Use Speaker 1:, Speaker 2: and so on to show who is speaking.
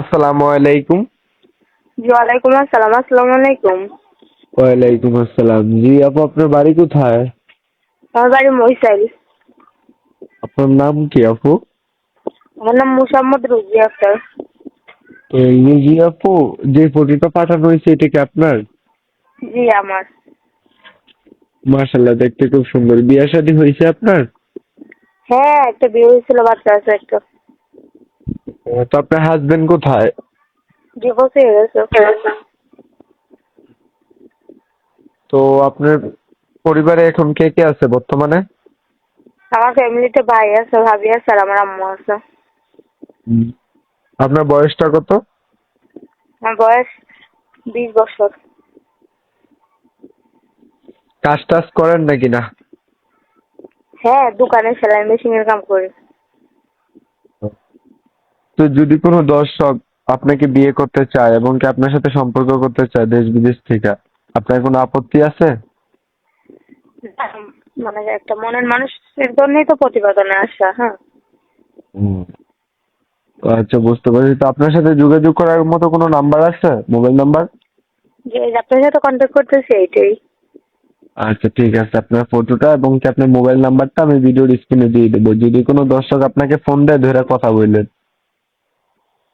Speaker 1: আসসালামু আলাইকুম।
Speaker 2: ওয়ালাইকুম আসসালাম আসসালামু আলাইকুম।
Speaker 1: ওয়ালাইকুম আসসালাম। জি আপু আপনার বাড়ি কোথায়?
Speaker 2: আমার বাড়ি মহিষাইল
Speaker 1: আপনার নাম কি আপু?
Speaker 2: আমার নাম মুসাম্মদ রুজি আক্তার।
Speaker 1: তো এই জি আপু যে ফটোটা পাঠানো হয়েছে এটা কি আপনার?
Speaker 2: জি আমার।
Speaker 1: মাশাল্লাহ দেখতে খুব সুন্দর। বিয়ে শাদী হয়েছে আপনার?
Speaker 2: হ্যাঁ একটা বিয়ে হয়েছিল বাচ্চা আছে একটা।
Speaker 1: তো আপনার হাজবেন্ড কোথায়?
Speaker 2: ডিভোর্স হয়ে গেছে
Speaker 1: তো আপনার পরিবারে এখন কে কে আছে বর্তমানে?
Speaker 2: আমার ফ্যামিলিতে ভাই আছে ভাবি আছে আর আমার আম্মু আছে।
Speaker 1: আপনার বয়সটা কত?
Speaker 2: আমার বয়স বিশ বছর।
Speaker 1: কাজ টাজ করেন নাকি না?
Speaker 2: হ্যাঁ দোকানে সেলাই মেশিনের কাম করি।
Speaker 1: তো যদি কোনো দর্শক আপনাকে বিয়ে করতে চায় এবং কি আপনার সাথে সম্পর্ক করতে চায় দেশ বিদেশ থেকে আপনার কোনো আপত্তি আছে?
Speaker 2: মানে একটা মনের মানুষের জন্যই তো প্রতিবেদনে আসা হ্যাঁ।
Speaker 1: আচ্ছা বুঝতে পারছি। তো আপনার সাথে যোগাযোগ করার মতো কোনো নাম্বার আছে? Mobile number?
Speaker 2: যে আপনার সাথে কন্ট্যাক্ট করতেছি এইটাই।
Speaker 1: আচ্ছা ঠিক আছে। আপনার ফটোটা এবং কি আপনার মোবাইল নাম্বারটা আমি ভিডিওর স্ক্রিনে দিয়ে দেবো। যদি কোনো দর্শক আপনাকে ফোন দেয় ধরে কথা বললেন